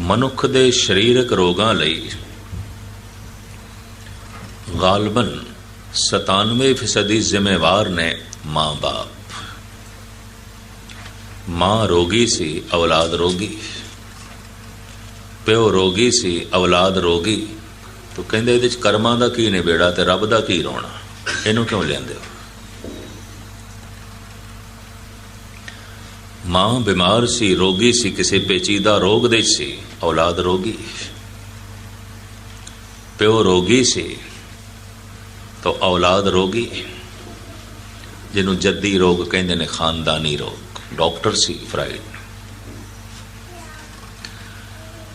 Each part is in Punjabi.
ਮਨੁੱਖ ਦੇ ਸਰੀਰਕ ਰੋਗਾਂ ਲਈ ਗਾਲਬਨ 97% ਜ਼ਿੰਮੇਵਾਰ ਨੇ ਮਾਂ-ਬਾਪ। ਮਾਂ ਰੋਗੀ ਸੀ, ਔਲਾਦ ਰੋਗੀ। ਪਿਓ ਰੋਗੀ ਸੀ, ਔਲਾਦ ਰੋਗੀ। ਤੋ ਕਹਿੰਦੇ ਇਹਦੇ ਚ ਕਰਮਾਂ ਦਾ ਕੀ ਨਿਬੇੜਾ ਤੇ ਰੱਬ ਦਾ ਕੀ ਰੋਣਾ? ਇਹਨੂੰ ਕਿਉਂ ਲੈਂਦੇ ਹੋ? ਮਾਂ ਬਿਮਾਰ ਸੀ, ਰੋਗੀ ਸੀ, ਕਿਸੇ ਪੇਚੀਦਾ ਰੋਗ ਦੇ ਸੀ, ਔਲਾਦ ਰੋਗੀ। ਪਿਓ ਰੋਗੀ ਸੀ, ਤਾਂ ਔਲਾਦ ਰੋਗੀ। ਜਿਹਨੂੰ ਜੱਦੀ ਰੋਗ ਕਹਿੰਦੇ ਨੇ, ਖਾਨਦਾਨੀ ਰੋਗ, ਡਾਕਟਰ ਸੀ ਫਰਾਇਡ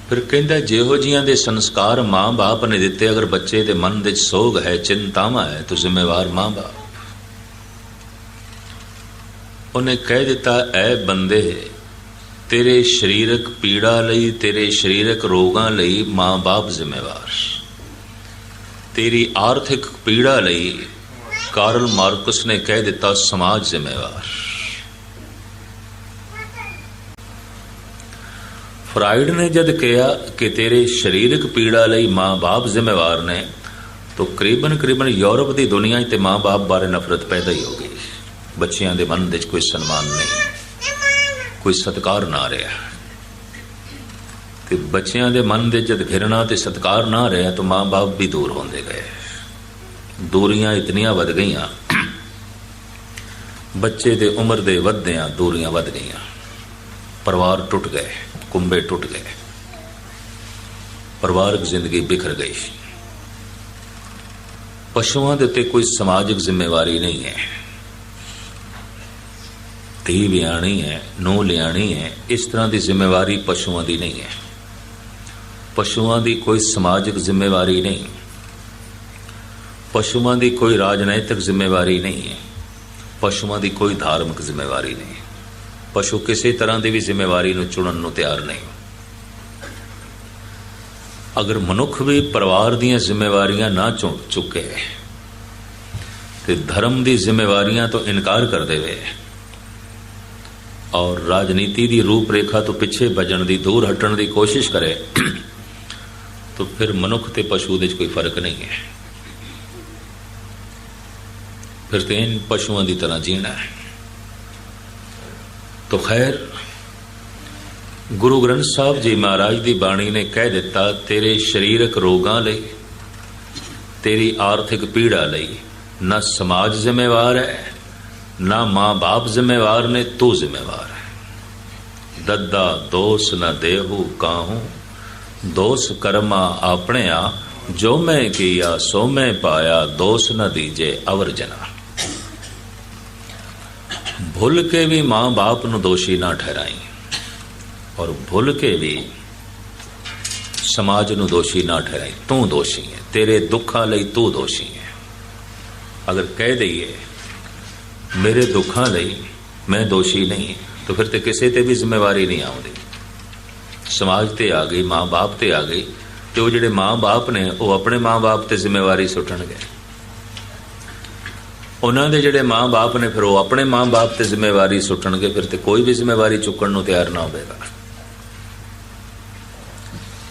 ਫਿਰ ਕਹਿੰਦਾ, ਜਿਹੋ ਜੀਆਂ ਦੇ ਸੰਸਕਾਰ ਮਾਂ-ਬਾਪ ਨੇ ਦਿੱਤੇ, ਅਗਰ ਬੱਚੇ ਦੇ ਮਨ ਵਿੱਚ ਸੋਗ ਹੈ, ਚਿੰਤਾਵਾਂ ਹੈ, ਤਾਂ ਜ਼ਿੰਮੇਵਾਰ ਮਾਂ-ਬਾਪ। ਉਹਨੇ ਕਹਿ ਦਿੱਤਾ, ਐ ਬੰਦੇ, ਤੇਰੇ ਸਰੀਰਕ ਪੀੜਾ ਲਈ, ਤੇਰੇ ਸਰੀਰਕ ਰੋਗਾਂ ਲਈ ਮਾਂ-ਬਾਪ ਜ਼ਿੰਮੇਵਾਰ ਤੇਰੀ ਆਰਥਿਕ ਪੀੜਾ ਲਈ ਕਾਰਲ ਮਾਰਕਸ ਨੇ ਕਹਿ ਦਿੱਤਾ, ਸਮਾਜ ਜ਼ਿੰਮੇਵਾਰ ਫਰਾਇਡ ਨੇ ਜਦ ਕਿਹਾ ਕਿ ਤੇਰੇ ਸਰੀਰਕ ਪੀੜਾ ਲਈ ਮਾਂ-ਬਾਪ ਜ਼ਿੰਮੇਵਾਰ ਨੇ, ਤਾਂ ਕਰੀਬਨ ਕਰੀਬਨ ਯੂਰਪ ਦੀ ਦੁਨੀਆ 'ਚ ਤੇ ਮਾਂ-ਬਾਪ ਬਾਰੇ ਨਫ਼ਰਤ ਪੈਦਾ ਹੀ ਹੋ ਗਈ। ਬੱਚਿਆਂ ਦੇ ਮਨ ਵਿੱਚ ਕੋਈ ਸਨਮਾਨ ਨਹੀਂ, ਕੋਈ ਸਤਕਾਰ ਨਾ ਰਿਹਾ। ਤੇ ਬੱਚਿਆਂ ਦੇ ਮਨ ਦੇ ਜਦ ਘਿਰਣਾ ਤੇ ਸਤਕਾਰ ਨਾ ਰਿਹਾ ਤਾਂ ਮਾਂ-ਬਾਪ ਵੀ ਦੂਰ ਹੁੰਦੇ ਗਏ। ਦੂਰੀਆਂ ਇਤਨੀਆਂ ਵੱਧ ਗਈਆਂ, ਬੱਚੇ ਦੇ ਉਮਰ ਦੇ ਵੱਧਦਿਆਂ ਦੂਰੀਆਂ ਵੱਧ ਗਈਆਂ। ਪਰਿਵਾਰ ਟੁੱਟ ਗਏ, ਕੁੰਬੇ ਟੁੱਟ ਗਏ। ਪਰਿਵਾਰਕ ਜ਼ਿੰਦਗੀ ਬਿਖਰ ਗਈ। ਪਸ਼ੂਆਂ ਦੇ ਉੱਤੇ ਕੋਈ ਸਮਾਜਿਕ ਜ਼ਿੰਮੇਵਾਰੀ ਨਹੀਂ ਹੈ। ਧੀ ਵਿਆਣੀ ਹੈ ਨੋ ਲਿਆਣੀ ਹੈ, ਇਸ ਤਰ੍ਹਾਂ ਦੀ ਜ਼ਿੰਮੇਵਾਰੀ ਪਸ਼ੂਆਂ ਦੀ ਨਹੀਂ ਹੈ। ਪਸ਼ੂਆਂ ਦੀ ਕੋਈ ਸਮਾਜਿਕ ਜ਼ਿੰਮੇਵਾਰੀ ਨਹੀਂ। ਪਸ਼ੂਆਂ ਦੀ ਕੋਈ ਰਾਜਨੀਤਿਕ ਜ਼ਿੰਮੇਵਾਰੀ ਨਹੀਂ ਹੈ। ਪਸ਼ੂਆਂ ਦੀ ਕੋਈ ਧਾਰਮਿਕ ਜ਼ਿੰਮੇਵਾਰੀ ਨਹੀਂ ਪਸ਼ੂ ਕਿਸੇ ਤਰ੍ਹਾਂ ਦੀ ਵੀ ਜ਼ਿੰਮੇਵਾਰੀ ਨੂੰ ਚੁਣਨ ਨੂੰ ਤਿਆਰ ਨਹੀਂ। ਅਗਰ ਮਨੁੱਖ ਵੀ ਪਰਿਵਾਰ ਦੀਆਂ ਜ਼ਿੰਮੇਵਾਰੀਆਂ ਨਾ ਚੁਣ ਚੁੱਕੇ ਤੇ ਧਰਮ ਦੀ ਜ਼ਿੰਮੇਵਾਰੀਆਂ ਤੋਂ ਇਨਕਾਰ ਕਰ ਦੇਵੇ ਔਰ ਰਾਜਨੀਤੀ ਦੀ ਰੂਪ ਰੇਖਾ ਤੋਂ ਪਿੱਛੇ ਭਜਣ ਦੀ, ਦੂਰ ਹਟਣ ਦੀ ਕੋਸ਼ਿਸ਼ ਕਰੇ, ਤਾਂ ਫਿਰ ਮਨੁੱਖ ਤੇ ਪਸ਼ੂ ਦੇ ਵਿੱਚ ਕੋਈ ਫ਼ਰਕ ਨਹੀਂ ਹੈ। ਫਿਰ ਤੇ ਇਨ ਪਸ਼ੂਆਂ ਦੀ ਤਰ੍ਹਾਂ ਜੀਣਾ ਹੈ। ਤੋ ਖੈਰ, ਗੁਰੂ ਗ੍ਰੰਥ ਸਾਹਿਬ ਜੀ ਮਹਾਰਾਜ ਦੀ ਬਾਣੀ ਨੇ ਕਹਿ ਦਿੱਤਾ, ਤੇਰੇ ਸਰੀਰਕ ਰੋਗਾਂ ਲਈ, ਤੇਰੀ ਆਰਥਿਕ ਪੀੜਾ ਲਈ ਨਾ ਸਮਾਜ ਜ਼ਿੰਮੇਵਾਰ ਹੈ ਨਾ ਮਾਂ-ਬਾਪ ਜ਼ਿੰਮੇਵਾਰ ਨੇ, ਤੂੰ ਜ਼ਿੰਮੇਵਾਰ ਹੈ। ਦੱਦਾ ਦੋਸ ਨਾ ਦੇਹੂ ਕਾਹੂ, ਦੋਸ ਕਰਮਾ ਆਪਣੇ ਆ ਜੋ ਮੈਂ ਕੀਆ, ਸੋ ਮੈਂ ਪਾਇਆ, ਦੋਸ ਨਾ ਦੀਜੇ ਅਵਰ ਜਨਾ। ਭੁੱਲ ਕੇ ਵੀ ਮਾਂ-ਬਾਪ ਨੂੰ ਦੋਸ਼ੀ ਨਾ ਠਹਿਰਾਈ, ਔਰ ਭੁੱਲ ਕੇ ਵੀ ਸਮਾਜ ਨੂੰ ਦੋਸ਼ੀ ਨਾ ਠਹਿਰਾਈ। ਤੂੰ ਦੋਸ਼ੀ ਹੈ, ਤੇਰੇ ਦੁੱਖਾਂ ਲਈ ਤੂੰ ਦੋਸ਼ੀ ਹੈ। ਅਗਰ ਕਹਿ ਦਈਏ ਮੇਰੇ ਦੁੱਖਾਂ ਲਈ ਮੈਂ ਦੋਸ਼ੀ ਨਹੀਂ, ਤਾਂ ਫਿਰ ਤੇ ਕਿਸੇ ਤੇ ਵੀ ਜ਼ਿੰਮੇਵਾਰੀ ਨਹੀਂ ਆਉਂਦੀ। ਸਮਾਜ ਤੇ ਆ ਗਈ, ਮਾਂ-ਬਾਪ ਤੇ ਆ ਗਈ, ਤੇ ਉਹ ਜਿਹੜੇ ਮਾਂ-ਬਾਪ ਨੇ, ਉਹ ਆਪਣੇ ਮਾਂ-ਬਾਪ ਤੇ ਜ਼ਿੰਮੇਵਾਰੀ ਸੁੱਟਣਗੇ। ਉਹਨਾਂ ਦੇ ਜਿਹੜੇ ਮਾਂ-ਬਾਪ ਨੇ, ਫਿਰ ਉਹ ਆਪਣੇ ਮਾਂ-ਬਾਪ ਤੇ ਜ਼ਿੰਮੇਵਾਰੀ ਸੁੱਟਣਗੇ, ਫਿਰ ਤੇ ਕੋਈ ਵੀ ਜ਼ਿੰਮੇਵਾਰੀ ਚੁੱਕਣ ਨੂੰ ਤਿਆਰ ਨਾ ਹੋਵੇਗਾ।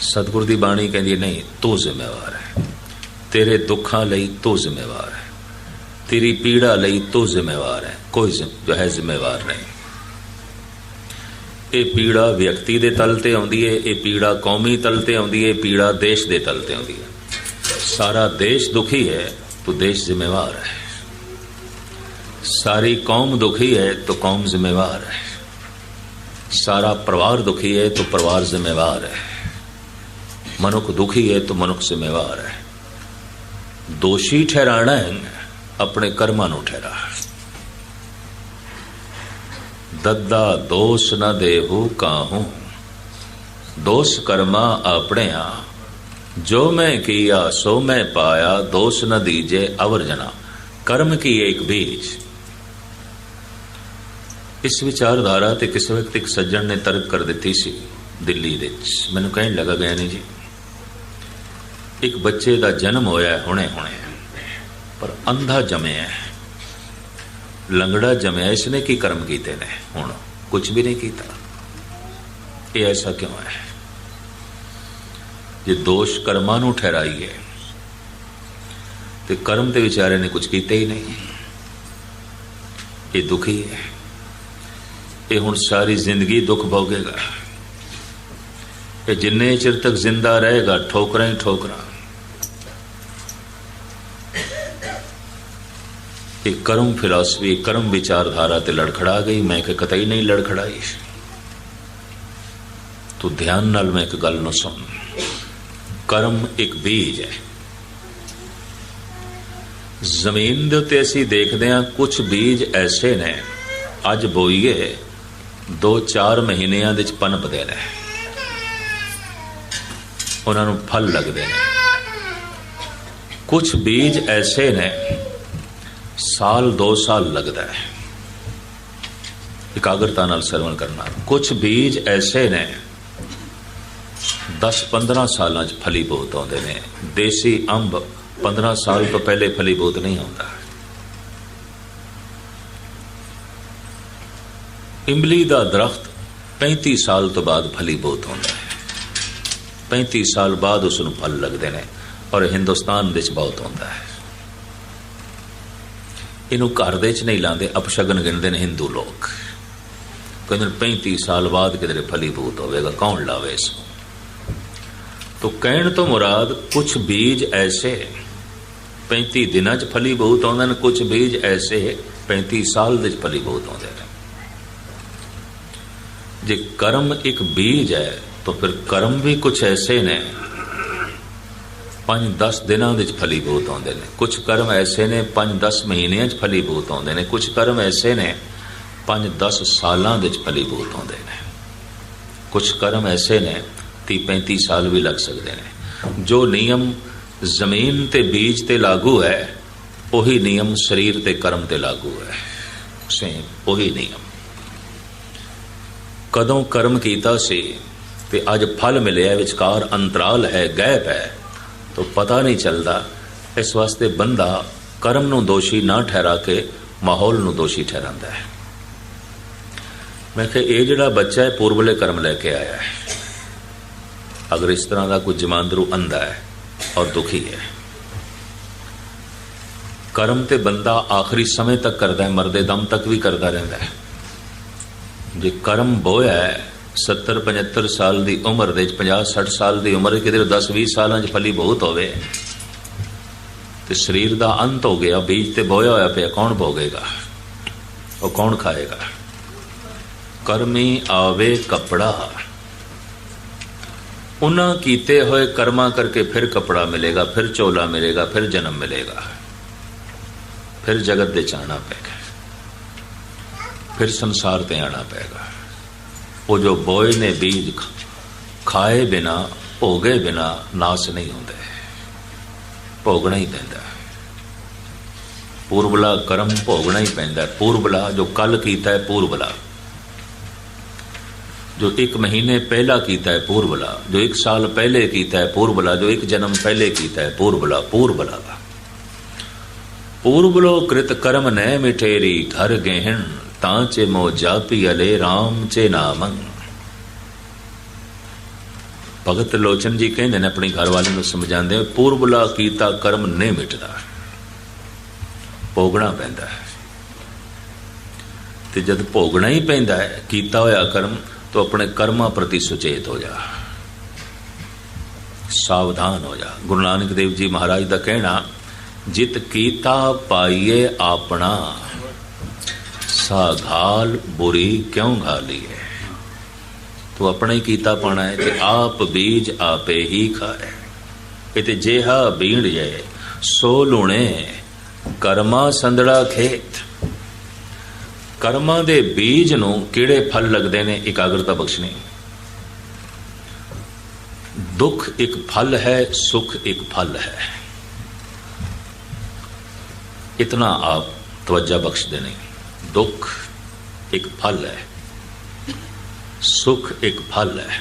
ਸਤਿਗੁਰ ਦੀ ਬਾਣੀ ਕਹਿੰਦੀ, ਨਹੀਂ, ਤੂੰ ਜ਼ਿੰਮੇਵਾਰ ਹੈ। ਤੇਰੇ ਦੁੱਖਾਂ ਲਈ ਤੂੰ ਜ਼ਿੰਮੇਵਾਰ ਹੈ। ਤੇਰੀ ਪੀੜਾ ਲਈ ਤੂੰ ਜ਼ਿੰਮੇਵਾਰ ਹੈ ਕੋਈ ਜੋ ਹੈ ਜ਼ਿੰਮੇਵਾਰ ਨਹੀਂ ਇਹ ਪੀੜਾ ਵਿਅਕਤੀ ਦੇ ਤਲ ਤੇ ਆਉਂਦੀ ਹੈ ਇਹ ਪੀੜਾ ਕੌਮੀ ਤਲ ਤੇ ਆਉਂਦੀ ਹੈ ਇਹ ਪੀੜਾ ਦੇਸ਼ ਦੇ ਤਲ ਤੇ ਆਉਂਦੀ ਹੈ ਸਾਰਾ ਦੇਸ਼ ਦੁਖੀ ਹੈ ਤਾਂ ਦੇਸ਼ ਜ਼ਿੰਮੇਵਾਰ ਹੈ ਸਾਰੀ ਕੌਮ ਦੁਖੀ ਹੈ ਤਾਂ ਕੌਮ ਜ਼ਿੰਮੇਵਾਰ ਹੈ ਸਾਰਾ ਪਰਿਵਾਰ ਦੁਖੀ ਹੈ ਤਾਂ ਪਰਿਵਾਰ ਜ਼ਿੰਮੇਵਾਰ ਹੈ ਮਨੁੱਖ ਦੁਖੀ ਹੈ ਤਾਂ ਮਨੁੱਖ ਜ਼ਿੰਮੇਵਾਰ ਹੈ ਦੋਸ਼ੀ ਠਹਿਰਾਣਾ ਹੈ ਆਪਣੇ ਕਰਮਾਂ ਨੂੰ ਠਹਿਰਾ। ਦੱਦਾ ਦੋਸ਼ ਨ ਦੇਹੂ ਕਾਹੂ। ਦੋਸ਼ ਕਰਮਾ ਆਪਣਿਆ। ਜੋ ਮੈਂ ਕੀਆ, ਸੋ ਮੈਂ ਪਾਇਆ, ਦੋਸ਼ ਨ ਦੀਜੇ ਅਵਰ ਜਨਾ। ਕਰਮ ਕੀ ਇੱਕ ਬੀਜ? ਇਸ ਵਿਚਾਰਧਾਰਾ ਤੇ ਕਿਸੇ ਵਕਤ ਇੱਕ ਸੱਜਣ ਨੇ ਤਰਕ ਕਰ ਦਿੱਤੀ ਸੀ ਦਿੱਲੀ ਦੇ ਵਿੱਚ। ਮੈਨੂੰ ਕਹਿਣ ਲੱਗਾ ਗਿਆ ਨਹੀਂ ਜੀ, ਇੱਕ ਬੱਚੇ ਦਾ ਜਨਮ ਹੋਇਆ ਹੁਣੇ ਹੁਣੇ ਪਰ ਅੰਧਾ ਜਮਿਆ ਲੰਗੜਾ ਜਮਿਆ, ਇਸਨੇ ਕੀ ਕਰਮ ਕੀਤੇ ਨੇ? ਹੁਣ ਕੁਝ ਵੀ ਨਹੀਂ ਕੀਤਾ। ਇਹ ਐਸਾ ਕਿਉਂ ਹੈ? ਜੇ ਦੋਸ਼ ਕਰਮਾਂ ਨੂੰ ਠਹਿਰਾਈਏ, ਤੇ ਕਰਮ ਤੇ ਵਿਚਾਰੇ ਨੇ ਕੁਝ ਕੀਤਾ ਹੀ ਨਹੀਂ। ਇਹ ਦੁਖੀ ਹੈ। ਇਹ ਹੁਣ ਸਾਰੀ ਜ਼ਿੰਦਗੀ ਦੁੱਖ ਭੋਗੇਗਾ। ਇਹ ਜਿੰਨੇ ਚਿਰ ਤੱਕ ਜ਼ਿੰਦਾ ਰਹੇਗਾ, ਠੋਕਰਾਂ ਹੀ ਠੋਕਰਾਂ। ਇਹ ਕਰਮ ਫਿਲਾਸਫੀ, ਕਰਮ ਵਿਚਾਰਧਾਰਾ ਤੇ ਲੜਖੜਾ ਗਈ, ਮੈਂ ਕਿ ਕਤਈ ਨਹੀਂ ਲੜਖੜਾਈ। ਤੂੰ ਧਿਆਨ ਨਾਲ ਮੈਂ ਇੱਕ ਗੱਲ ਨੂੰ ਸੁਣ। ਕਰਮ ਇੱਕ ਬੀਜ ਹੈ। ਜ਼ਮੀਨ ਦੇ ਉੱਤੇ ਅਸੀਂ ਦੇਖਦੇ ਹਾਂ ਕੁਝ ਬੀਜ ਐਸੇ ਨੇ, ਅੱਜ ਬੋਈਏ 2-4 ਮਹੀਨਿਆਂ ਦੇ ਵਿੱਚ ਪਨਪਦੇ ਨੇ। ਉਹਨਾਂ ਨੂੰ ਫਲ ਲੱਗਦੇ ਨੇ। ਕੁਝ ਬੀਜ ਐਸੇ ਨੇ ਸਾਲ 2 ਸਾਲ ਲੱਗਦਾ ਹੈ। ਇਕਾਗਰਤਾ ਨਾਲ ਸਰਵਣ ਕਰਨਾ। ਕੁਝ ਬੀਜ ਐਸੇ ਨੇ 10-15 ਸਾਲਾਂ 'ਚ ਫਲੀਭੂਤ ਆਉਂਦੇ ਨੇ। ਦੇਸੀ ਅੰਬ 15 ਸਾਲ ਤੋਂ ਪਹਿਲੇ ਫਲੀਭੂਤ ਨਹੀਂ ਆਉਂਦਾ। ਇਮਲੀ ਦਾ ਦਰਖਤ 35 ਸਾਲ ਤੋਂ ਬਾਅਦ ਫਲੀਭੂਤ ਹੁੰਦਾ ਹੈ। 35 ਸਾਲ ਬਾਅਦ ਉਸ ਨੂੰ ਫਲ ਲੱਗਦੇ ਨੇ ਔਰ ਹਿੰਦੁਸਤਾਨ ਵਿੱਚ ਬਹੁਤ ਹੁੰਦਾ ਹੈ। ਇਹਨੂੰ ਘਰ ਦੇ ਚ ਨਹੀਂ ਲਾਉਂਦੇ, ਅਪਸ਼ਗਨ ਗਿਣਦੇ ਨੇ ਹਿੰਦੂ ਲੋਕ। ਕਹਿੰਦੇ ਨੇ 35 ਸਾਲ ਬਾਅਦ ਕਿਧਰੇ ਫਲੀਭੂਤ ਹੋਵੇਗਾ, ਕੌਣ ਲਾਵੇ ਇਸ ਨੂੰ? तो ਕਹਿਣ ਤੋਂ ਮੁਰਾਦ ਕੁਝ ਬੀਜ ਐਸੇ 35 ਦਿਨਾਂ ਚ ਫਲੀਭੂਤ ਆਉਂਦੇ ਨੇ ਕੁਝ ਬੀਜ ਐਸੇ 35 ਸਾਲ ਦੇ ਚ ਫਲੀਭੂਤ ਆਉਂਦੇ ਨੇ। ਜੇ ਕਰਮ ਇੱਕ ਬੀਜ ਹੈ, ਤਾਂ ਫਿਰ ਕਰਮ ਵੀ ਕੁਝ ਐਸੇ ਨੇ। 5-10 ਦਿਨਾਂ ਦੇ ਚ ਫਲੀਭੂਤ ਆਉਂਦੇ ਨੇ। ਕੁਝ ਕਰਮ ਐਸੇ ਨੇ 5-10 ਮਹੀਨਿਆਂ ਚ ਫਲੀਭੂਤ ਆਉਂਦੇ ਨੇ। ਕੁਝ ਕਰਮ ਐਸੇ ਨੇ 5-10 ਸਾਲਾਂ ਵਿੱਚ ਫਲੀਭੂਤ ਆਉਂਦੇ ਨੇ। ਕੁਝ ਕਰਮ ਐਸੇ ਨੇ 30-35 ਸਾਲ ਵੀ ਲੱਗ ਸਕਦੇ ਨੇ। ਜੋ ਨਿਯਮ ਜ਼ਮੀਨ ਤੇ ਬੀਜ ਤੇ ਲਾਗੂ ਹੈ, ਉਹੀ ਨਿਯਮ ਸਰੀਰ ਤੇ ਕਰਮ ਤੇ ਲਾਗੂ ਹੈ। ਸੇਮ ਉਹੀ ਨਿਯਮ। ਕਦੋਂ ਕਰਮ ਕੀਤਾ ਸੀ ਤੇ ਅੱਜ ਫਲ ਮਿਲਿਆ, ਵਿਚਕਾਰ ਅੰਤਰਾਲ ਹੈ, ਗੈਪ ਹੈ ਤਾਂ ਪਤਾ ਨਹੀਂ ਚੱਲਦਾ। ਇਸ ਵਾਸਤੇ ਬੰਦਾ ਕਰਮ ਨੂੰ ਦੋਸ਼ੀ ਨਾ ਠਹਿਰਾ ਕੇ ਮਾਹੌਲ ਨੂੰ ਦੋਸ਼ੀ ਠਹਿਰਾਉਂਦਾ ਹੈ। ਮੈਂ ਕਿਹਾ, ਇਹ ਜਿਹੜਾ ਬੱਚਾ ਹੈ ਪੂਰਬਲੇ ਕਰਮ ਲੈ ਕੇ ਆਇਆ ਹੈ। ਅਗਰ ਇਸ ਤਰ੍ਹਾਂ ਦਾ ਕੋਈ ਜਮਾਂਦਰੂ ਅੰਧਾ ਹੈ ਔਰ ਦੁਖੀ ਹੈ, ਕਰਮ ਤੇ ਬੰਦਾ ਆਖਰੀ ਸਮੇਂ ਤੱਕ ਕਰਦਾ ਹੈ, ਮਰਦੇ ਦਮ ਤੱਕ ਵੀ ਕਰਦਾ ਰਹਿੰਦਾ ਹੈ। ਜੇ ਕਰਮ ਬੋਇਆ ਹੈ 70 75 ਸਾਲ ਦੀ ਉਮਰ ਦੇ ਵਿੱਚ 50 60 ਸਾਲ ਦੀ ਉਮਰ ਕਿਤੇ 10 20 ਸਾਲਾਂ 'ਚ ਫਲੀ ਬਹੁਤ ਹੋਵੇ। ਤੇ ਸਰੀਰ ਦਾ ਅੰਤ ਹੋ ਗਿਆ, ਬੀਜ ਤੇ ਬੋਇਆ ਹੋਇਆ ਪਿਆ, ਕੌਣ ਭੋਗੇਗਾ? ਉਹ ਕੌਣ ਖਾਏਗਾ? ਕਰਮੀ ਆਵੇ ਕਪੜਾ। ਉਹਨਾਂ ਕੀਤੇ ਹੋਏ ਕਰਮਾਂ ਕਰਕੇ ਫਿਰ ਕਪੜਾ ਮਿਲੇਗਾ, ਫਿਰ ਚੋਲਾ ਮਿਲੇਗਾ, ਫਿਰ ਜਨਮ ਮਿਲੇਗਾ। ਫਿਰ ਜਗਤ ਦੇ ਚਾਣਾ ਪੈਗਾ। ਫਿਰ ਸੰਸਾਰ ਤੇ ਆਣਾ ਪੈਗਾ। ਉਹ ਜੋ ਬੋਏ ਨੇ ਬੀਜ ਖਾਏ ਬਿਨਾ, ਭੋਗੇ ਬਿਨਾ ਨਾਸ ਨਹੀਂ ਹੁੰਦੇ। ਭੋਗਣਾ ਹੀ ਪੈਂਦਾ। ਪੂਰਬਲਾ ਕਰਮ ਭੋਗਣਾ ਹੀ ਪੈਂਦਾ। ਪੂਰਬਲਾ ਜੋ ਕੱਲ ਕੀਤਾ ਹੈ ਪੂਰਬਲਾ। ਜੋ ਇੱਕ ਮਹੀਨੇ ਪਹਿਲਾ ਕੀਤਾ ਹੈ ਪੂਰਬਲਾ। ਜੋ ਇੱਕ ਸਾਲ ਪਹਿਲੇ ਕੀਤਾ ਹੈ ਪੂਰਬਲਾ। ਜੋ ਇੱਕ ਜਨਮ ਪਹਿਲੇ ਕੀਤਾ ਹੈ ਪੂਰਬਲਾ। ਪੂਰਬਲਾ ਦਾ। ਪੂਰਬਲੋ ਕ੍ਰਿਤ ਕਰਮ ਨੈ ਮਿਠੇਰੀ ਘਰ ਗਹਿਣ। તાંચે મો જાપી અલે RAM ਚੇ ਨਾਮੰ। ਭਗਤ ਲੋਚਨ ਜੀ ਕਹਿੰਦੇ ਨੇ, ਆਪਣੀ ਘਰ ਵਾਲੇ ਨੂੰ ਸਮਝਾਉਂਦੇ ਪੂਰਬਲਾ ਕੀਤਾ ਕਰਮ ਨਹੀਂ ਮਿਟਦਾ। ਭੋਗਣਾ ਪੈਂਦਾ ਹੈ। ਤੇ ਜਦ ਭੋਗਣਾ ਹੀ ਪੈਂਦਾ ਹੈ, ਕੀਤਾ ਹੋਇਆ ਕਰਮ, ਤੋ ਆਪਣੇ ਕਰਮਾਂ ਪ੍ਰਤੀ ਸੁਚੇਤ ਹੋ ਜਾ। ਸਾਵਧਾਨ ਹੋ ਜਾ। ਗੁਰੂ ਨਾਨਕ ਦੇਵ ਜੀ ਮਹਾਰਾਜ ਦਾ ਕਹਿਣਾ, ਜਿਤ ਕੀਤਾ ਪਾਈਏ ਆਪਣਾ। ਸਾ ਘਾਲ, ਬੁਰੀ ਕਿਉਂ ਘਾਲੀ ਹੈ ਤੂੰ ਆਪਣੇ ਕੀਤਾ ਪਾਣਾ ਹੈ ਤੇ ਆਪ ਬੀਜ ਆਪੇ ਹੀ ਖਾਏ ਤੇ ਜੇਹਾ ਬੀਣ ਜਾਏ, ਸੋ ਲੁਣੇ ਕਰਮਾ ਸੰਦੜਾ ਖੇਤ। ਕਰਮਾ ਦੇ ਬੀਜ ਨੂੰ ਕਿਹੜੇ ਫਲ ਲੱਗਦੇ ਨੇ, ਇਕਾਗਰਤਾ ਬਖਸ਼ਣੀ। ਦੁੱਖ ਇੱਕ ਫਲ ਹੈ, ਸੁਖ ਇੱਕ ਫਲ ਹੈ। ਇਤਨਾ ਆਪ ਤਵੱਜਾ ਬਖਸ਼ਦੇ ਨਹੀਂ ਦੁੱਖ ਇੱਕ ਫਲ ਹੈ, ਸੁਖ ਇੱਕ ਫਲ ਹੈ।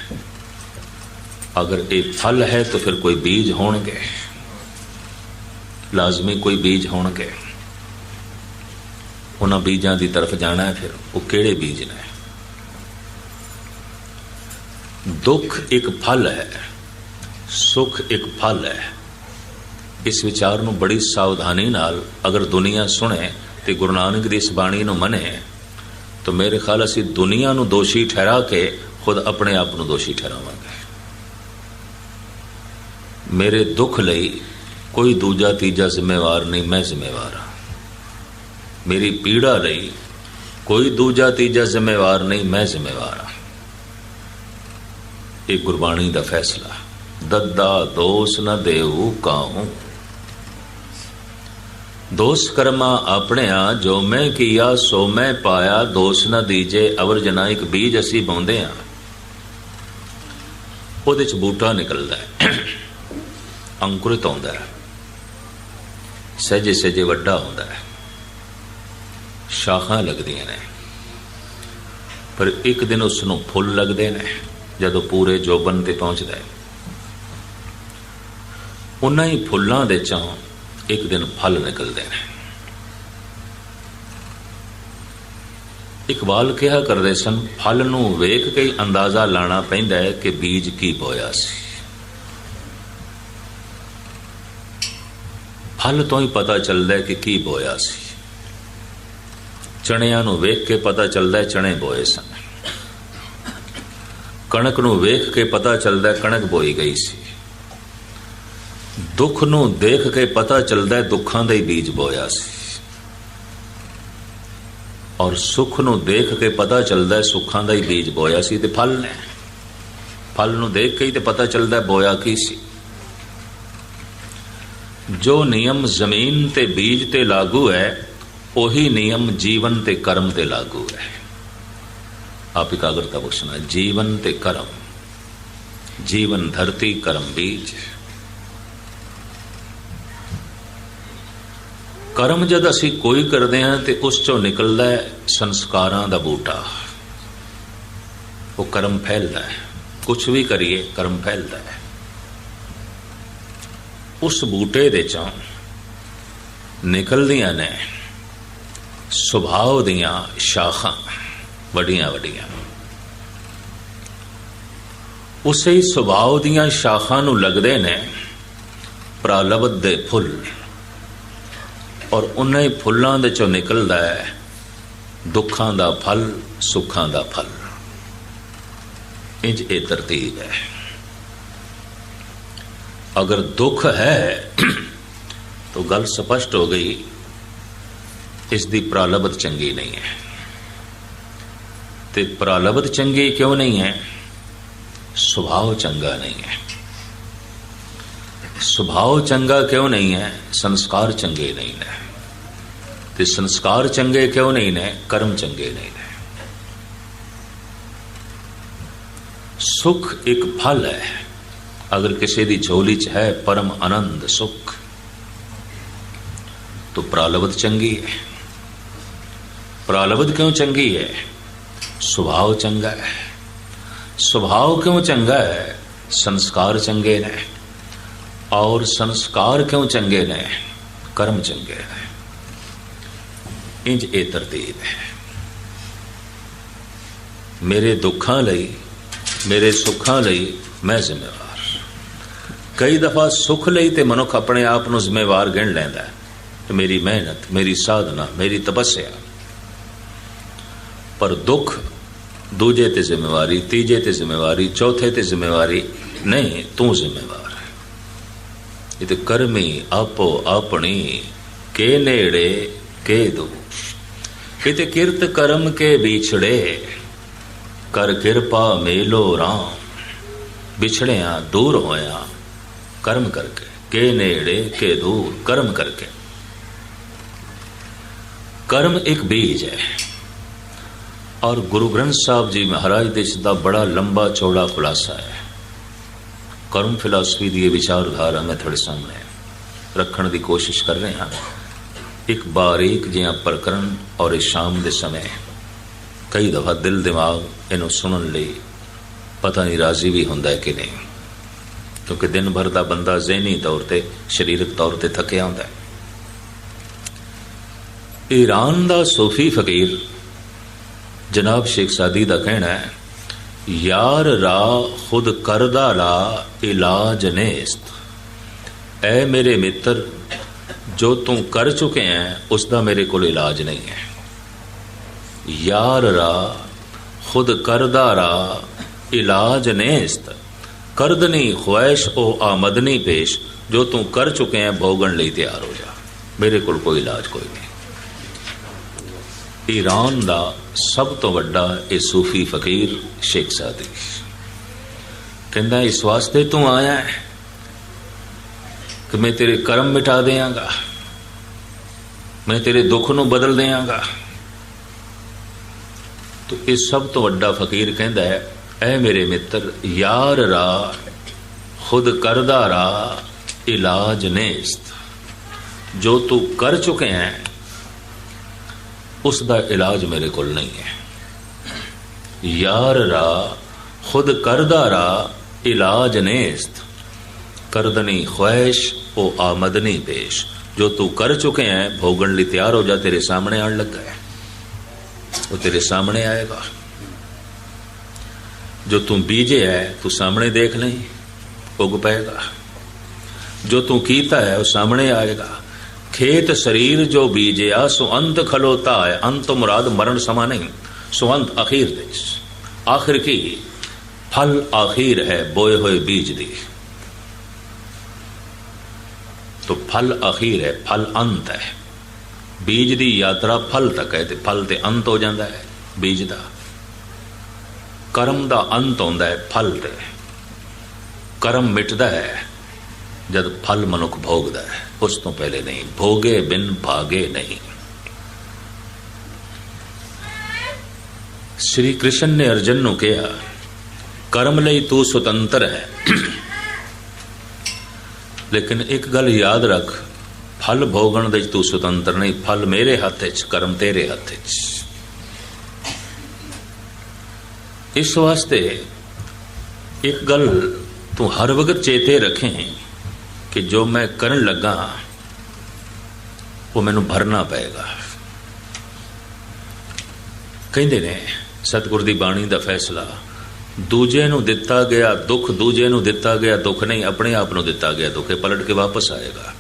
ਅਗਰ ਇਹ ਫਲ ਹੈ ਤਾਂ ਫਿਰ ਕੋਈ ਬੀਜ ਹੋਣਗੇ, ਲਾਜ਼ਮੀ ਕੋਈ ਬੀਜ ਹੋਣਗੇ। ਉਹਨਾਂ ਬੀਜਾਂ ਦੀ ਤਰਫ ਜਾਣਾ ਹੈ ਫਿਰ, ਉਹ ਕਿਹੜੇ ਬੀਜ ਨੇ? ਦੁੱਖ ਇੱਕ ਫਲ ਹੈ, ਸੁਖ ਇੱਕ ਫਲ ਹੈ। ਇਸ ਵਿਚਾਰ ਨੂੰ ਬੜੀ ਸਾਵਧਾਨੀ ਨਾਲ ਅਗਰ ਦੁਨੀਆ ਸੁਣੇ ਤੇ ਗੁਰੂ ਨਾਨਕ ਦੀ ਇਸ ਬਾਣੀ ਨੂੰ ਮੰਨੇ, ਤਾਂ ਮੇਰੇ ਖਿਆਲ ਅਸੀਂ ਦੁਨੀਆ ਨੂੰ ਦੋਸ਼ੀ ਠਹਿਰਾ ਕੇ ਖੁਦ ਆਪਣੇ ਆਪ ਨੂੰ ਦੋਸ਼ੀ ਠਹਿਰਾਵਾਂਗੇ। ਮੇਰੇ ਦੁੱਖ ਲਈ ਕੋਈ ਦੂਜਾ ਤੀਜਾ ਜ਼ਿੰਮੇਵਾਰ ਨਹੀਂ, ਮੈਂ ਜ਼ਿੰਮੇਵਾਰ ਹਾਂ। ਮੇਰੀ ਪੀੜਾ ਲਈ ਕੋਈ ਦੂਜਾ ਤੀਜਾ ਜ਼ਿੰਮੇਵਾਰ ਨਹੀਂ, ਮੈਂ ਜ਼ਿੰਮੇਵਾਰ ਹਾਂ। ਇਹ ਗੁਰਬਾਣੀ ਦਾ ਫੈਸਲਾ, ਦੱਦਾ ਦੋਸ ਨਾ ਦੇਉ ਕਾਹੂ। ਦੋਸ ਕਰਮਾ ਆਪਣਿਆ ਜੋ ਮੈਂ ਕੀਆ, ਸੋ ਮੈਂ ਪਾਇਆ। ਦੋਸ ਨ ਦੀਜੇ, ਅਵਰ ਜਨਾ ਇੱਕ ਬੀਜ ਅਸੀਂ ਬੌਂਦੇ ਆ। ਉਹਦੇ ਚ ਬੂਟਾ ਨਿਕਲਦਾ ਹੈ। ਅੰਕੁਰਿਤ ਹੁੰਦਾ ਹੈ। ਸਹਿਜੇ ਸਹਿਜੇ ਵੱਡਾ ਹੁੰਦਾ ਹੈ। ਸ਼ਾਖਾਂ ਲੱਗਦੀਆਂ ਨੇ। ਪਰ ਇੱਕ ਦਿਨ ਉਸ ਨੂੰ ਫੁੱਲ ਲੱਗਦੇ ਨੇ, ਜਦੋਂ ਪੂਰੇ ਜੋਬਨ ਤੇ ਪਹੁੰਚਦਾ ਹੈ। ਉਹਨਾਂ ਹੀ ਫੁੱਲਾਂ ਦੇ ਚੋਂ ਇੱਕ ਦਿਨ ਫਲ ਨਿਕਲਦੇ ਨੇ। ਇਕਬਾਲ ਕਿਹਾ ਕਰਦੇ ਸਨ, ਫਲ ਨੂੰ ਵੇਖ ਕੇ ਹੀ ਅੰਦਾਜ਼ਾ ਲਾਣਾ ਪੈਂਦਾ ਹੈ ਕਿ ਬੀਜ ਕੀ ਬੋਇਆ ਸੀ। ਫਲ ਤੋਂ ਹੀ ਪਤਾ ਚੱਲਦਾ ਹੈ ਕਿ ਕੀ ਬੋਇਆ ਸੀ। ਚਣਿਆਂ ਨੂੰ ਵੇਖ ਕੇ ਪਤਾ ਚੱਲਦਾ ਹੈ ਚਣੇ ਬੋਏ ਸਨ। ਕਣਕ ਨੂੰ ਵੇਖ ਕੇ ਪਤਾ ਚੱਲਦਾ ਕਣਕ ਬੋਈ ਗਈ ਸੀ। ਦੁੱਖ ਨੂੰ ਦੇਖ ਕੇ ਪਤਾ ਚੱਲਦਾ ਹੈ ਦੁੱਖਾਂ ਦਾ ਹੀ ਬੀਜ ਬੋਇਆ ਸੀ। ਔਰ ਸੁੱਖ ਨੂੰ ਦੇਖ ਕੇ ਪਤਾ ਚੱਲਦਾ ਹੈ ਸੁੱਖਾਂ ਦਾ ਹੀ ਬੀਜ ਬੋਇਆ ਸੀ ਤੇ ਫਲ ਨੇ। ਫਲ ਨੂੰ ਦੇਖ ਕੇ ਹੀ ਤੇ ਪਤਾ ਚੱਲਦਾ ਹੈ ਬੋਇਆ ਕੀ ਸੀ। ਜੋ ਨਿਯਮ ਜ਼ਮੀਨ ਤੇ ਬੀਜ ਤੇ ਲਾਗੂ ਹੈ, ਉਹੀ ਨਿਯਮ ਜੀਵਨ ਤੇ ਕਰਮ ਤੇ ਲਾਗੂ ਹੈ। ਆਪ ਇਕਾਗਰਤਾ ਬਖਸ਼ਣਾ, ਜੀਵਨ ਤੇ ਕਰਮ। ਜੀਵਨ ਧਰਤੀ ਕਰਮ ਬੀਜ। ਕਰਮ ਜਦ ਅਸੀਂ ਕੋਈ ਕਰਦੇ ਹਾਂ ਤੇ ਉਸ ਚੋਂ ਨਿਕਲਦਾ ਹੈ ਸੰਸਕਾਰਾਂ ਦਾ ਬੂਟਾ। ਉਹ ਕਰਮ ਫੈਲਦਾ ਹੈ। ਕੁਝ ਵੀ ਕਰੀਏ, ਕਰਮ ਫੈਲਦਾ ਹੈ। ਉਸ ਬੂਟੇ ਦੇ ਚੋਂ ਨਿਕਲਦੀਆਂ ਨੇ ਸੁਭਾਅ ਦੀਆਂ ਸ਼ਾਖਾਂ, ਵੱਡੀਆਂ ਵੱਡੀਆਂ। ਉਸੇ ਸੁਭਾਅ ਦੀਆਂ ਸ਼ਾਖਾਂ ਨੂੰ ਲੱਗਦੇ ਨੇ ਪ੍ਰਾਲਬਧ ਦੇ ਫੁੱਲ। ਔਰ ਉਹਨਾਂ ਹੀ ਫੁੱਲਾਂ ਦੇ ਚੋਂ ਨਿਕਲਦਾ ਹੈ, ਦੁੱਖਾਂ ਦਾ ਫਲ, ਸੁੱਖਾਂ ਦਾ ਫਲ। ਇੰਜ ਇਹ ਤਰਤੀਬ ਹੈ। ਅਗਰ ਦੁੱਖ ਹੈ, ਤਾਂ ਗੱਲ ਸਪਸ਼ਟ ਹੋ ਗਈ, ਇਸ ਦੀ ਪ੍ਰਾਲਬਧ ਚੰਗੀ ਨਹੀਂ ਹੈ। ਤੇ ਪ੍ਰਾਲਬਧ ਚੰਗੀ ਕਿਉਂ ਨਹੀਂ ਹੈ? ਸੁਭਾਅ ਚੰਗਾ ਨਹੀਂ ਹੈ। ਸੁਭਾਅ ਚੰਗਾ ਕਿਉਂ ਨਹੀਂ ਹੈ ਸੰਸਕਾਰ ਚੰਗੇ ਨਹੀਂ ਨੇ ਤੇ ਸੰਸਕਾਰ ਚੰਗੇ ਕਿਉਂ ਨਹੀਂ ਨੇ ਕਰਮ ਚੰਗੇ ਨਹੀਂ ਨੇ ਸੁਖ ਇੱਕ ਫਲ ਹੈ ਅਗਰ ਕਿਸੇ ਦੀ ਝੋਲੀ 'ਚ ਹੈ ਪਰਮ ਆਨੰਦ ਸੁਖ ਤਾਂ ਪ੍ਰਾਲਬਧ ਚੰਗੀ ਹੈ ਪ੍ਰਾਲਬਧ ਕਿਉਂ ਚੰਗੀ ਹੈ ਸੁਭਾਅ ਚੰਗਾ ਹੈ ਸੁਭਾਅ ਕਿਉਂ ਚੰਗਾ ਹੈ ਸੰਸਕਾਰ ਚੰਗੇ ਨੇ ਔਰ ਸੰਸਕਾਰ ਕਿਉਂ ਚੰਗੇ ਨੇ ਕਰਮ ਚੰਗੇ ਨੇ ਇੰਜ ਇਹ ਤਰਤੀਬ ਹੈ ਮੇਰੇ ਦੁੱਖਾਂ ਲਈ ਮੇਰੇ ਸੁੱਖਾਂ ਲਈ ਮੈਂ ਜ਼ਿੰਮੇਵਾਰ ਕਈ ਦਫਾ ਸੁੱਖ ਲਈ ਤੇ ਮਨੁੱਖ ਆਪਣੇ ਆਪ ਨੂੰ ਜ਼ਿੰਮੇਵਾਰ ਗਿਣ ਲੈਂਦਾ ਹੈ ਮੇਰੀ ਮਿਹਨਤ ਮੇਰੀ ਸਾਧਨਾ ਮੇਰੀ ਤਪੱਸਿਆ ਪਰ ਦੁੱਖ ਦੂਜੇ ਤੇ ਜ਼ਿੰਮੇਵਾਰੀ ਤੀਜੇ ਤੇ ਜ਼ਿੰਮੇਵਾਰੀ ਚੌਥੇ ਤੇ ਜ਼ਿੰਮੇਵਾਰੀ ਨਹੀਂ ਤੂੰ ਜ਼ਿੰਮੇਵਾਰ ਹੈ ਕਰਮੀ ਆਪੋ ਆਪਣੀ ਕੇ ਨੇੜੇ ਕੇ ਦੂ ਕਿਤੇ ਕਿਰਤ ਕਰਮ ਕੇ ਵਿਛੜੇ ਕਰ ਕਿਰਪਾ ਮੇਲੋ ਰਾਮ ਵਿਛੜਿਆ ਦੂਰ ਹੋਇਆ ਕਰਮ ਕਰਕੇ ਕੇ ਨੇੜੇ ਕੇ ਦੂਰ ਕਰਮ ਕਰਕੇ ਕਰਮ ਇੱਕ ਬੀਜ ਹੈ ਔਰ ਗੁਰੂ ਗ੍ਰੰਥ ਸਾਹਿਬ ਜੀ ਮਹਾਰਾਜ ਦੇ ਇਸ ਦਾ ਬੜਾ ਲੰਬਾ ਚੌੜਾ ਖੁਲਾਸਾ ਹੈ ਕਰਮ ਫਿਲਾਸਫੀ ਦੀ ਇਹ ਵਿਚਾਰਧਾਰਾ ਮੈਂ ਤੁਹਾਡੇ ਸਾਹਮਣੇ ਰੱਖਣ ਦੀ ਕੋਸ਼ਿਸ਼ ਕਰ ਰਹੇ ਹਾਂ। ਇੱਕ ਬਾਰੀਕ ਜਿਹਾ ਪ੍ਰਕਰਨ ਔਰ ਇਹ ਸ਼ਾਮ ਦੇ ਸਮੇਂ ਕਈ ਦਫਾ ਦਿਲ ਦਿਮਾਗ ਇਹਨੂੰ ਸੁਣਨ ਲਈ ਪਤਾ ਨਹੀਂ ਰਾਜ਼ੀ ਵੀ ਹੁੰਦਾ ਹੈ ਕਿ ਨਹੀਂ। ਕਿਉਂਕਿ ਦਿਨ ਭਰ ਦਾ ਬੰਦਾ ਜ਼ਿਹਨੀ ਤੌਰ ਤੇ, ਸਰੀਰਕ ਤੌਰ ਤੇ ਥੱਕਿਆ ਹੁੰਦਾ ਹੈ। ਈਰਾਨ ਦਾ ਸੂਫੀ ਫਕੀਰ ਜਨਾਬ ਸ਼ੇਖ ਸਾਦੀ ਦਾ ਕਹਿਣਾ ਹੈ ਯਾਰ ਰਾ ਖੁਦ ਕਰਦਾ ਰਾ ਇਲਾਜ ਨੇਸਤ। ਐ ਮੇਰੇ ਮਿੱਤਰ, ਜੋ ਤੂੰ ਕਰ ਚੁੱਕੇ ਹੈ ਉਸ ਦਾ ਮੇਰੇ ਕੋਲ ਇਲਾਜ ਨਹੀਂ ਹੈ ਯਾਰ ਰਾ ਖੁਦ ਕਰਦਾ ਰਾ ਇਲਾਜ ਨੇਸਤ। ਕਰਦਨੀ ਖੁਆਇਸ਼, ਉਹ ਆਮਦਨੀ ਪੇਸ਼, ਜੋ ਤੂੰ ਕਰ ਚੁੱਕੇ ਹੈ ਭੋਗਣ ਲਈ ਤਿਆਰ ਹੋ ਜਾ। ਮੇਰੇ ਕੋਲ ਕੋਈ ਇਲਾਜ ਕੋਈ ਨਹੀਂ। ਈਰਾਨ ਦਾ ਸਭ ਤੋਂ ਵੱਡਾ ਇਹ ਸੂਫੀ ਫਕੀਰ ਸ਼ੇਖ ਸਾਦੀ ਕਹਿੰਦਾ, ਇਸ ਵਾਸਤੇ ਤੂੰ ਆਇਆ ਹੈ ਕਿ ਮੈਂ ਤੇਰੇ ਕਰਮ ਮਿਟਾ ਦੇਵਾਂਗਾ ਮੈਂ ਤੇਰੇ ਦੁੱਖ ਨੂੰ ਬਦਲ ਦੇਵਾਂਗਾ ਤੋ ਇਹ ਸਭ ਤੋਂ ਵੱਡਾ ਫਕੀਰ ਕਹਿੰਦਾ ਹੈ, ਐ ਮੇਰੇ ਮਿੱਤਰ, ਯਾਰ ਰਾ, ਖੁਦ ਕਰਦਾ ਰਾ, ਇਲਾਜ ਨੇਸਤ। ਜੋ ਤੂੰ ਕਰ ਚੁੱਕੇ ਹੈ ਉਸ ਦਾ ਇਲਾਜ ਮੇਰੇ ਕੋਲ ਨਹੀਂ ਹੈ। ਯਾਰ ਰਾ, ਖੁਦ ਕਰਦਾ ਰਾ, ਇਲਾਜ ਨੇਸਤ। ਕਰਦਨੀ ਖੁਆਇਸ਼, ਉਹ ਆਮਦਨੀ ਪੇਸ਼। ਜੋ ਤੂੰ ਕਰ ਚੁੱਕੇ ਹੈ, ਭੋਗਣ ਲਈ ਤਿਆਰ ਹੋ ਜਾ, ਤੇਰੇ ਸਾਹਮਣੇ ਆਣ ਲੱਗਾ ਹੈ। ਉਹ ਤੇਰੇ ਸਾਹਮਣੇ ਆਏਗਾ। ਜੋ ਤੂੰ ਬੀਜੇ ਹੈ, ਤੂੰ ਸਾਹਮਣੇ ਦੇਖ ਲਈ ਉਗ ਪਏਗਾ। ਜੋ ਤੂੰ ਕੀਤਾ ਹੈ, ਉਹ ਸਾਹਮਣੇ ਆਏਗਾ। ਖੇਤ ਸਰੀਰ ਜੋ ਬੀਜਿਆ, ਸੋ ਅੰਤ ਖਲੋਤਾ ਹੈ, ਅੰਤ ਮੁਰਾਦ ਮਰਨ ਸਮਾ ਨਹੀਂ। ਸੋ ਅੰਤ ਅਖੀਰ ਦੇ ਆਖਿਰ ਕੀ? ਫਲ ਆਖੀਰ ਹੈ, ਬੋਏ ਹੋਏ ਬੀਜ ਦੀ। ਤੋ ਫਲ ਅਖੀਰ ਹੈ, ਫਲ ਅੰਤ ਹੈ। ਬੀਜ ਦੀ ਯਾਤਰਾ ਫਲ ਤੱਕ ਹੈ ਤੇ ਫਲ ਤੇ ਅੰਤ ਹੋ ਜਾਂਦਾ ਹੈ, ਬੀਜ ਦਾ। ਕਰਮ ਦਾ ਅੰਤ ਹੁੰਦਾ ਹੈ, ਫਲ ਤੇ। ਕਰਮ ਮਿਟਦਾ ਹੈ ਜਦ ਫਲ ਮਨੁੱਖ ਭੋਗਦਾ ਹੈ ਉਸ ਤੋਂ ਪਹਿਲੇ ਨਹੀਂ ਭੋਗੇ ਬਿਨ ਭਾਗੇ ਨਹੀਂ ਸ੍ਰੀ ਕ੍ਰਿਸ਼ਨ ਨੇ ਅਰਜਨ ਨੂੰ ਕਿਹਾ ਕਰਮ ਲਈ ਤੂੰ ਸੁਤੰਤਰ ਹੈ ਲੇਕਿਨ ਇੱਕ ਗੱਲ ਯਾਦ ਰੱਖ ਫਲ ਭੋਗਣ ਦੇ 'ਚ ਤੂੰ ਸੁਤੰਤਰ ਨਹੀਂ ਫਲ ਮੇਰੇ ਹੱਥ 'ਚ ਕਰਮ ਤੇਰੇ ਹੱਥ 'ਚ ਇਸ ਵਾਸਤੇ ਇੱਕ ਗੱਲ ਤੂੰ ਹਰ ਵਕਤ ਚੇਤੇ ਰੱਖੇ ਕਿ ਜੋ ਮੈਂ ਕਰਨ ਲੱਗਾ ਉਹ ਮੈਨੂੰ ਭਰਨਾ ਪਏਗਾ। ਕਹਿੰਦੇ ਨੇ, ਸਤਿਗੁਰ ਦੀ ਬਾਣੀ ਦਾ ਫੈਸਲਾ, ਦੂਜੇ ਨੂੰ ਦਿੱਤਾ ਗਿਆ ਦੁੱਖ, ਦੂਜੇ ਨੂੰ ਦਿੱਤਾ ਗਿਆ ਦੁੱਖ ਨਹੀਂ, ਆਪਣੇ ਆਪ ਨੂੰ ਦਿੱਤਾ ਗਿਆ ਦੁੱਖ, ਇਹ ਪਲਟ ਕੇ ਵਾਪਸ ਆਏਗਾ।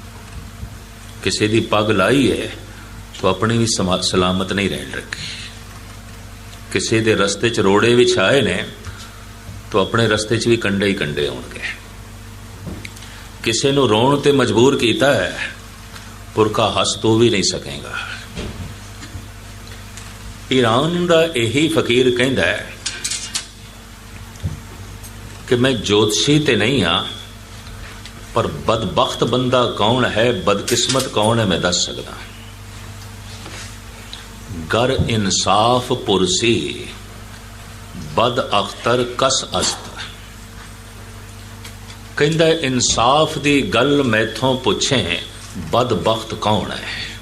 ਕਿਸੇ ਦੀ ਪੱਗ ਲਾਈ ਹੈ, ਤਾਂ ਆਪਣੀ ਵੀ ਸਮਾ- ਸਲਾਮਤ ਨਹੀਂ ਰਹਿਣ ਰੱਖੀ ਕਿਸੇ ਦੇ ਰਸਤੇ 'ਚ ਰੋੜੇ ਵਿੱਚ ਆਏ ਨੇ, ਤਾਂ ਆਪਣੇ ਰਸਤੇ 'ਚ ਵੀ ਕੰਡੇ ਹੀ ਕੰਡੇ ਹੋਣਗੇ ਕਿਸੇ ਨੂੰ ਰੋਣ ਤੇ ਮਜਬੂਰ ਕੀਤਾ ਹੈ, ਪੁਰਖਾ ਹੱਸ ਤੋ ਵੀ ਨਹੀਂ ਸਕੇਗਾ। ਈਰਾਨ ਦਾ ਇਹੀ ਫਕੀਰ ਕਹਿੰਦਾ ਹੈ ਕਿ ਮੈਂ ਜੋਤਸ਼ੀ ਤੇ ਨਹੀਂ ਆ ਪਰ ਬਦਬਖਤ ਬੰਦਾ ਕੌਣ ਹੈ, ਬਦਕਿਸਮਤ ਕੌਣ ਹੈ ਮੈਂ ਦੱਸ ਸਕਦਾ। ਗਰ ਇਨਸਾਫ ਪੁਰਸੀ ਬਦ ਅਖਤਰ ਕਸ ਅਸਤ। ਕਹਿੰਦਾ, ਇਨਸਾਫ ਦੀ ਗੱਲ ਮੈਥੋਂ ਪੁੱਛੇ, ਬਦਬਖਤ ਕੌਣ ਹੈ?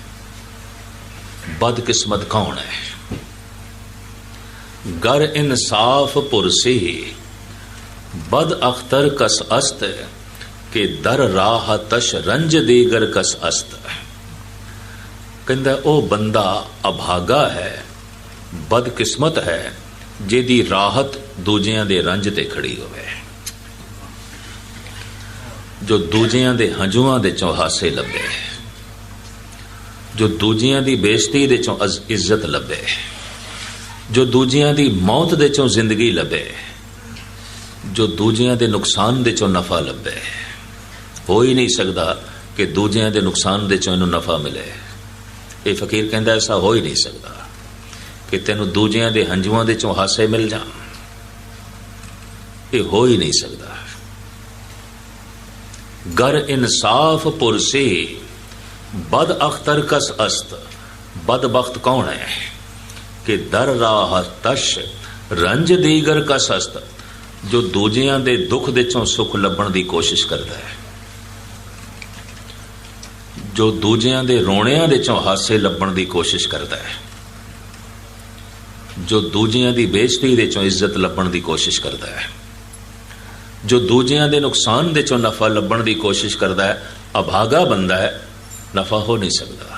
ਬਦਕਿਸਮਤ ਕੌਣ ਹੈ? ਗਰ ਇਨਸਾਫ ਪੁਰਸੀ ਬਦ ਅਖਤਰ ਕਸ ਅਸਤ, ਕਿ ਦਰ ਰਾਹ ਤਸ਼ ਰੰਜ ਦੀਗਰ ਕਸ ਅਸਤ. ਕਹਿੰਦਾ, ਉਹ ਬੰਦਾ ਅਭਾਗਾ ਹੈ, ਬਦਕਿਸਮਤ ਹੈ, ਜਿਹਦੀ ਰਾਹਤ ਦੂਜਿਆਂ ਦੇ ਰੰਜ ਤੇ ਖੜੀ ਹੋਵੇ। ਜੋ ਦੂਜਿਆਂ ਦੇ ਹੰਝੂਆਂ ਦੇ ਚੋਂ ਹਾਸੇ ਲੱਭੇ, ਜੋ ਦੂਜਿਆਂ ਦੀ ਬੇਇੱਜ਼ਤੀ ਦੇ ਚੋਂ ਅਜ਼- ਇੱਜ਼ਤ ਲੱਭੇ, ਜੋ ਦੂਜਿਆਂ ਦੀ ਮੌਤ ਦੇ ਚੋਂ ਜ਼ਿੰਦਗੀ ਲੱਭੇ, ਜੋ ਦੂਜਿਆਂ ਦੇ ਨੁਕਸਾਨ ਦੇ ਚੋਂ ਨਫਾ ਲੱਭੇ, ਹੋ ਹੀ ਨਹੀਂ ਸਕਦਾ ਕਿ ਦੂਜਿਆਂ ਦੇ ਨੁਕਸਾਨ ਦੇ ਚੋਂ ਇਹਨੂੰ ਨਫਾ ਮਿਲੇ। ਇਹ ਫਕੀਰ ਕਹਿੰਦਾ ਐਸਾ ਹੋ ਹੀ ਨਹੀਂ ਸਕਦਾ ਕਿ ਤੈਨੂੰ ਦੂਜਿਆਂ ਦੇ ਹੰਝੂਆਂ ਦੇ ਚੋਂ ਹਾਸੇ ਮਿਲ ਜਾਣ। ਇਹ ਹੋ ਹੀ ਨਹੀਂ ਸਕਦਾ। ਗਰ ਇਨਸਾਫ ਪੁਰਸੀ ਬਦ ਅਖਤਰ ਕਸ ਅਸਤ ਬਦਬਖਤ ਕੌਣ ਹੈ ਕਿ ਦਰ ਰਾਹ ਤਸ਼ ਰੰਜ ਦੀਗਰ ਕਸ ਅਸਤ ਜੋ ਦੂਜਿਆਂ ਦੇ ਦੁੱਖ ਦੇ ਚੋਂ ਸੁੱਖ ਲੱਭਣ ਦੀ ਕੋਸ਼ਿਸ਼ ਕਰਦਾ ਹੈ ਜੋ ਦੂਜਿਆਂ ਦੇ ਰੋਣਿਆਂ ਦੇ ਚੋਂ ਹਾਸੇ ਲੱਭਣ ਦੀ ਕੋਸ਼ਿਸ਼ ਕਰਦਾ ਹੈ ਜੋ ਦੂਜਿਆਂ ਦੀ ਬੇਇੱਜ਼ਤੀ ਦੇ ਚੋਂ ਇੱਜ਼ਤ ਲੱਭਣ ਦੀ ਕੋਸ਼ਿਸ਼ ਕਰਦਾ ਹੈ ਜੋ ਦੂਜਿਆਂ ਦੇ ਨੁਕਸਾਨ ਦੇ ਚੋਂ ਨਫਾ ਲੱਭਣ ਦੀ ਕੋਸ਼ਿਸ਼ ਕਰਦਾ ਹੈ, ਅਭਾਗਾ ਬੰਦਾ ਹੈ, ਨਫਾ ਹੋ ਨਹੀਂ ਸਕਦਾ।